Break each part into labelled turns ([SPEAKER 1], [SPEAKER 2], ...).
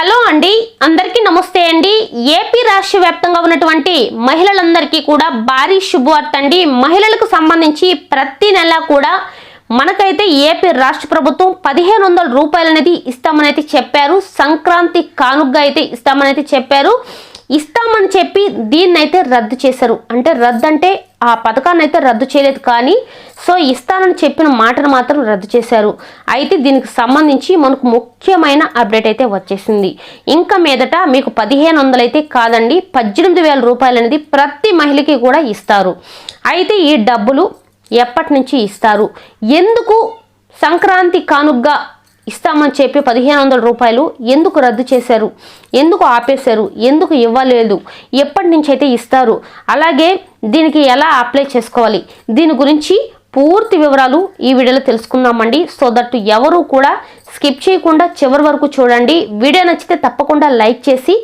[SPEAKER 1] Hello అండి. అందరికీ నమస్తే అండి. ఏపీ రాష్ట్ర వ్యాప్తంగా ఉన్నటువంటి మహిళలందరికీ కూడా భారీ శుభవార్త అండి. మహిళలకు సంబంధించి ప్రతి నెల కూడా మనకైతే ఏపీ రాష్ట్ర ప్రభుత్వం పదిహేను వందల రూపాయలు అనేది ఇస్తామనైతే చెప్పారు. సంక్రాంతి కానుగ్గా అయితే ఇస్తామనైతే చెప్పారు. ఇస్తామని చెప్పి దీన్నైతే రద్దు చేశారు. అంటే రద్దు అంటే ఆ పథకాన్ని అయితే రద్దు చేయలేదు కానీ సో ఇస్తానని చెప్పిన మాటను మాత్రం రద్దు చేశారు. అయితే దీనికి సంబంధించి మనకు ముఖ్యమైన అప్డేట్ అయితే వచ్చేసింది. ఇంకా మీదట మీకు పదిహేను వందలు అయితే కాదండి పద్దెనిమిది వేల రూపాయలు అనేది ప్రతి మహిళకి కూడా ఇస్తారు. అయితే ఈ డబ్బులు ఎప్పటి నుంచి ఇస్తారు? ఎందుకు సంక్రాంతి కానుగ్గా ఇస్తామని చెప్పి పదిహేను వందల రూపాయలు ఎందుకు రద్దు చేశారు? ఎందుకు ఆపేశారు? ఎందుకు ఇవ్వలేదు? ఎప్పటి నుంచి అయితే ఇస్తారు? అలాగే దీనికి ఎలా అప్లై చేసుకోవాలి? దీని గురించి పూర్తి వివరాలు ఈ వీడియోలో తెలుసుకుందామండి. సో దట్ ఎవరు కూడా స్కిప్ చేయకుండా చివరి వరకు చూడండి. వీడియో నచ్చితే తప్పకుండా లైక్ చేసి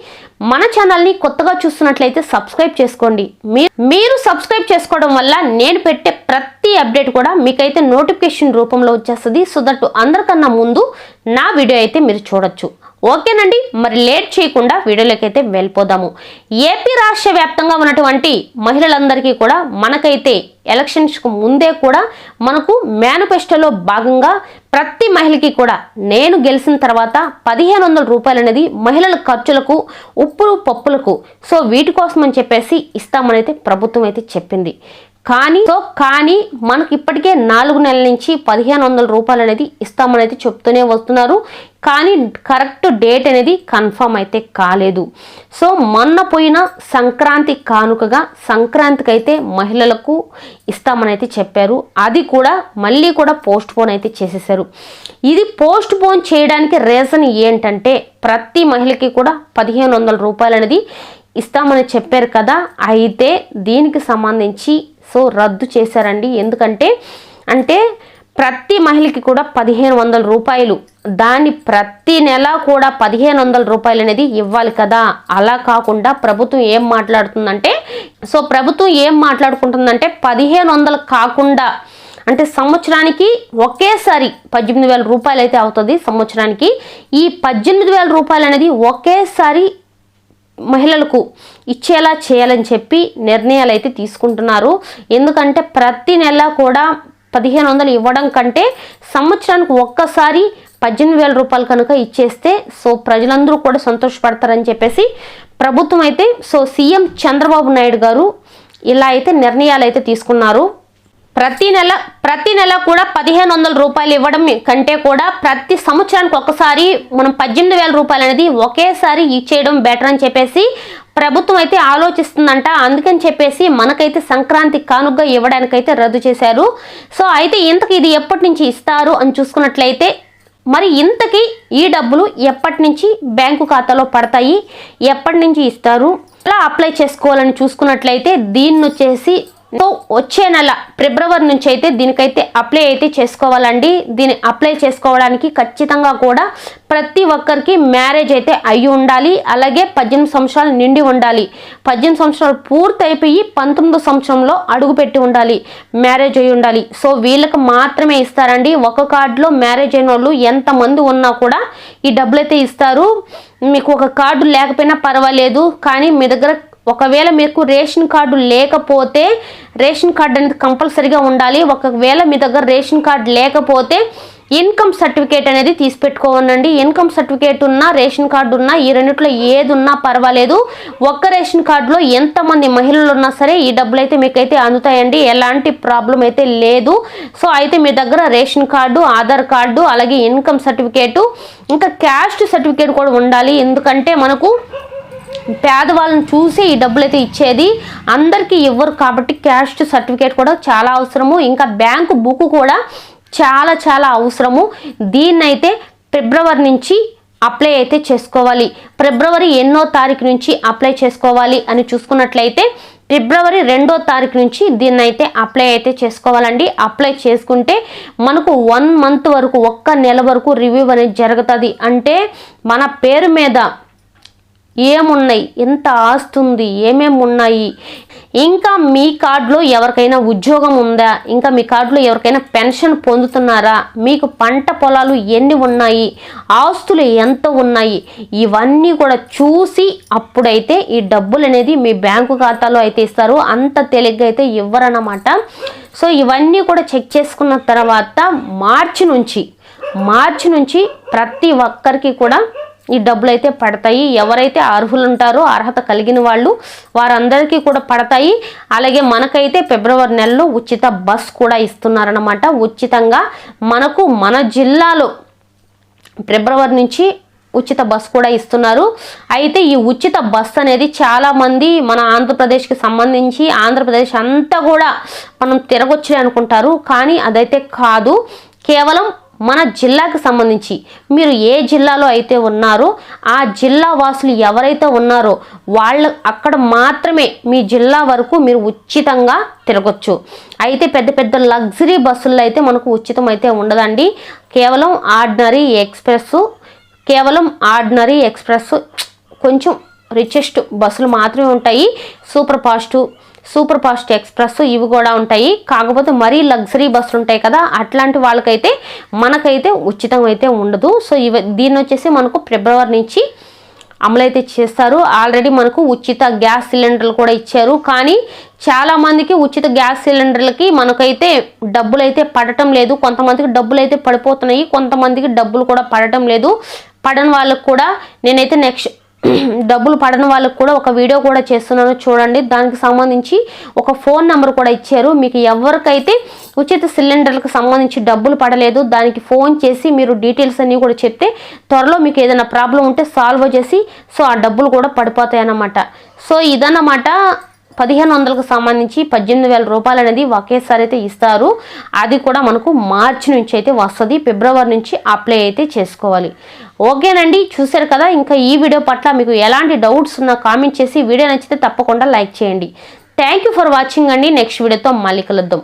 [SPEAKER 1] మన ఛానల్ని కొత్తగా చూస్తున్నట్లయితే సబ్స్క్రైబ్ చేసుకోండి. మీ- మీరు సబ్స్క్రైబ్ చేసుకోవడం వల్ల నేను పెట్టే ప్రతి అప్డేట్ కూడా మీకైతే నోటిఫికేషన్ రూపంలో వచ్చేస్తుంది. సో దట్ అందరికన్నా ముందు నా వీడియో అయితే మీరు చూడొచ్చు. ఓకేనండి మరి లేట్ చేయకుండా వీడియోలోకి అయితే వెళ్ళిపోదాము. ఏపీ రాష్ట్ర వ్యాప్తంగా ఉన్నటువంటి మహిళలందరికీ కూడా మనకైతే ఎలక్షన్స్కు ముందే కూడా మనకు మేనిఫెస్టోలో భాగంగా ప్రతి మహిళకి కూడా నేను గెలిచిన తర్వాత పదిహేను వందల రూపాయలు అనేది మహిళల ఖర్చులకు ఉప్పులు పప్పులకు సో వీటి కోసం అని చెప్పేసి ఇస్తామనైతే ప్రభుత్వం అయితే చెప్పింది. కానీ సో కానీ మనకి ఇప్పటికే నాలుగు నెలల నుంచి పదిహేను వందల రూపాయలు అనేది ఇస్తామనేది చెప్తూనే వస్తున్నారు. కానీ కరెక్ట్ డేట్ అనేది కన్ఫర్మ్ అయితే కాలేదు. సో మొన్న పోయిన సంక్రాంతి కానుకగా సంక్రాంతికి అయితే మహిళలకు ఇస్తామనైతే చెప్పారు. అది కూడా మళ్ళీ కూడా పోస్ట్ పోన్ అయితే చేసేసారు. ఇది పోస్ట్ పోన్ చేయడానికి రీజన్ ఏంటంటే ప్రతి మహిళకి కూడా పదిహేను వందల రూపాయలు అనేది ఇస్తామని చెప్పారు కదా. అయితే దీనికి సంబంధించి సో రద్దు చేశారండి. ఎందుకంటే అంటే ప్రతి మహిళకి కూడా పదిహేను వందల రూపాయలు. దాన్ని ప్రతి నెల కూడా పదిహేను వందల రూపాయలు అనేది ఇవ్వాలి కదా. అలా కాకుండా ప్రభుత్వం ఏం మాట్లాడుతుందంటే సో ప్రభుత్వం ఏం మాట్లాడుకుంటుందంటే పదిహేను వందలు కాకుండా అంటే సంవత్సరానికి ఒకేసారి పద్దెనిమిది వేల రూపాయలు అయితే అవుతుంది సంవత్సరానికి. ఈ పద్దెనిమిది వేల రూపాయలు అనేది ఒకేసారి మహిళలకు ఇచ్చేలా చేయాలని చెప్పి నిర్ణయాలు అయితే తీసుకుంటున్నారు. ఎందుకంటే ప్రతి నెల కూడా పదిహేను వందలు ఇవ్వడం కంటే సంవత్సరానికి ఒక్కసారి పద్దెనిమిది వేల రూపాయలు కనుక ఇచ్చేస్తే సో ప్రజలందరూ కూడా సంతోషపడతారని చెప్పేసి ప్రభుత్వం అయితే సో సీఎం చంద్రబాబు నాయుడు గారు ఇలా అయితే నిర్ణయాలు అయితే తీసుకున్నారు. ప్రతి నెల ప్రతి నెల కూడా పదిహేను వందల రూపాయలు ఇవ్వడం కంటే కూడా ప్రతి సంవత్సరానికి ఒకసారి మనం పద్దెనిమిది వేల రూపాయలు అనేది ఒకేసారి ఇచ్చేయడం బెటర్ అని చెప్పేసి ప్రభుత్వం అయితే ఆలోచిస్తుందంట. అందుకని చెప్పేసి మనకైతే సంక్రాంతి కానుగ్గా ఇవ్వడానికైతే రద్దు చేశారు. సో అయితే ఇంతకు ఇది ఎప్పటి నుంచి ఇస్తారు అని చూసుకున్నట్లయితే మరి ఇంతకీ ఈ డబ్బులు ఎప్పటి నుంచి బ్యాంకు ఖాతాలో పడతాయి? ఎప్పటి నుంచి ఇస్తారు? అలా అప్లై చేసుకోవాలని చూసుకున్నట్లయితే దీన్ని వచ్చేసి వచ్చే నెల ఫిబ్రవరి నుంచి అయితే దీనికైతే అప్లై అయితే చేసుకోవాలండి. దీన్ని అప్లై చేసుకోవడానికి ఖచ్చితంగా కూడా ప్రతి ఒక్కరికి మ్యారేజ్ అయితే అయి ఉండాలి. అలాగే పద్దెనిమిది సంవత్సరాలు నిండి ఉండాలి. పద్దెనిమిది సంవత్సరాలు పూర్తి అయిపోయి పంతొమ్మిదో సంవత్సరంలో అడుగుపెట్టి ఉండాలి. మ్యారేజ్ అయి ఉండాలి. సో వీళ్ళకి మాత్రమే ఇస్తారండి. ఒక కార్డులో మ్యారేజ్ అయిన వాళ్ళు ఎంతమంది ఉన్నా కూడా ఈ డబ్బులు అయితే ఇస్తారు. మీకు ఒక కార్డు లేకపోయినా పర్వాలేదు. కానీ మీ దగ్గర ఒకవేళ మీకు రేషన్ కార్డు లేకపోతే రేషన్ కార్డు అనేది కంపల్సరీగా ఉండాలి. ఒకవేళ మీ దగ్గర రేషన్ కార్డు లేకపోతే ఇన్కమ్ సర్టిఫికేట్ అనేది తీసి పెట్టుకోవనండి ఇన్కమ్ సర్టిఫికేట్ ఉన్నా రేషన్ కార్డు ఉన్నా ఈ రెండిట్లో ఏది ఉన్నా పర్వాలేదు. ఒక్క రేషన్ కార్డులో ఎంతమంది మహిళలు ఉన్నా సరే ఈ డబ్బులు అయితే మీకైతే అందుతాయండి. ఎలాంటి ప్రాబ్లం అయితే లేదు. సో అయితే మీ దగ్గర రేషన్ కార్డు ఆధార్ కార్డు అలాగే ఇన్కమ్ సర్టిఫికేటు ఇంకా క్యాస్ట్ సర్టిఫికేట్ కూడా ఉండాలి. ఎందుకంటే మనకు పేదవాళ్ళని చూసి ఈ డబ్బులు అయితే ఇచ్చేది అందరికీ ఇవ్వరు కాబట్టి క్యాస్ట్ సర్టిఫికేట్ కూడా చాలా అవసరము. ఇంకా బ్యాంకు బుక్ కూడా చాలా చాలా అవసరము. దీన్నైతే ఫిబ్రవరి నుంచి అప్లై అయితే చేసుకోవాలి. ఫిబ్రవరి ఎన్నో తారీఖు నుంచి అప్లై చేసుకోవాలి అని చూసుకున్నట్లయితే ఫిబ్రవరి రెండో తారీఖు నుంచి దీన్ని అయితే అప్లై అయితే చేసుకోవాలండి. అప్లై చేసుకుంటే మనకు వన్ మంత్ వరకు ఒక్క నెల వరకు రివ్యూ అనేది జరుగుతుంది. అంటే మన పేరు మీద ఏమున్నాయి? ఎంత ఆస్తి ఉంది ఏమేమి ఉన్నాయి? ఇంకా మీ కార్డులో ఎవరికైనా ఉద్యోగం ఉందా? ఇంకా మీ కార్డులో ఎవరికైనా పెన్షన్ పొందుతున్నారా? మీకు పంట పొలాలు ఎన్ని ఉన్నాయి? ఆస్తులు ఎంత ఉన్నాయి? ఇవన్నీ కూడా చూసి అప్పుడైతే ఈ డబ్బులు అనేది మీ బ్యాంకు ఖాతాలో అయితే ఇస్తారు. అంత తేలిగ్గా అయితే ఇవ్వరన్నమాట. సో ఇవన్నీ కూడా చెక్ చేసుకున్న తర్వాత మార్చి నుంచి మార్చి నుంచి ప్రతి ఒక్కరికి కూడా ఈ డబ్బులు అయితే పడతాయి. ఎవరైతే అర్హులు ఉంటారో అర్హత కలిగిన వాళ్ళు వారందరికీ కూడా పడతాయి. అలాగే మనకైతే ఫిబ్రవరి నెలలో ఉచిత బస్ కూడా ఇస్తున్నారనమాట ఉచితంగా మనకు మన జిల్లాలో ఫిబ్రవరి నుంచి ఉచిత బస్ కూడా ఇస్తున్నారు. అయితే ఈ ఉచిత బస్ అనేది చాలామంది మన ఆంధ్రప్రదేశ్కి సంబంధించి ఆంధ్రప్రదేశ్ అంతా కూడా మనం తిరగొచ్చు అనుకుంటారు. కానీ అదైతే కాదు. కేవలం మన జిల్లాకు సంబంధించి మీరు ఏ జిల్లాలో అయితే ఉన్నారో ఆ జిల్లా వాసులు ఎవరైతే ఉన్నారో వాళ్ళ అక్కడ మాత్రమే మీ జిల్లా వరకు మీరు ఉచితంగా తిరగొచ్చు. అయితే పెద్ద పెద్ద లగ్జరీ బస్సుల్లో అయితే మనకు ఉచితం అయితే ఉండదండి. కేవలం ఆర్డినరీ ఎక్స్ప్రెస్ కేవలం ఆర్డినరీ ఎక్స్ప్రెస్ కొంచెం రిచెస్ట్ బస్సులు మాత్రమే ఉంటాయి. Super fast super fast express ఇవి కూడా ఉంటాయి. కాకపోతే మరీ లగ్జరీ బస్సులు ఉంటాయి కదా అట్లాంటి వాళ్ళకైతే మనకైతే ఉచితం అయితే ఉండదు. సో ఇవి దీన్ని వచ్చేసి మనకు ఫిబ్రవరి నుంచి అమలైతే చేస్తారు. ఆల్రెడీ మనకు ఉచిత గ్యాస్ సిలిండర్లు కూడా ఇచ్చారు. కానీ చాలామందికి ఉచిత గ్యాస్ సిలిండర్లకి మనకైతే డబ్బులు అయితే పడటం లేదు. కొంతమందికి డబ్బులు అయితే పడిపోతున్నాయి. కొంతమందికి డబ్బులు కూడా పడటం లేదు. పడని వాళ్ళకు కూడా నేనైతే నెక్స్ట్ డబ్బులు పడని వాళ్ళకు కూడా ఒక వీడియో కూడా చేస్తున్నాను. చూడండి దానికి సంబంధించి ఒక ఫోన్ నెంబర్ కూడా ఇచ్చారు. మీకు ఎవరికైతే ఉచిత సిలిండర్లకు సంబంధించి డబ్బులు పడలేదు దానికి ఫోన్ చేసి మీరు డీటెయిల్స్ అన్నీ కూడా చెప్తే త్వరలో మీకు ఏదైనా ప్రాబ్లం ఉంటే సాల్వ్ చేసి సో ఆ డబ్బులు కూడా పడిపోతాయి అన్నమాట సో ఇదన్నమాట పదిహేను వందలకు సంబంధించి పద్దెనిమిది వేల రూపాయలు అనేది ఒకేసారి అయితే ఇస్తారు. అది కూడా మనకు మార్చి నుంచి అయితే వస్తుంది. ఫిబ్రవరి నుంచి అప్లై అయితే చేసుకోవాలి. ఓకేనండి? చూశారు కదా? ఇంకా ఈ వీడియో పట్ల మీకు ఎలాంటి డౌట్స్ ఉన్నా కామెంట్ చేసి వీడియో నచ్చితే తప్పకుండా లైక్ చేయండి. థ్యాంక్ యూ ఫర్ వాచింగ్ అండి. నెక్స్ట్ వీడియోతో మళ్ళీ కలుద్దాం.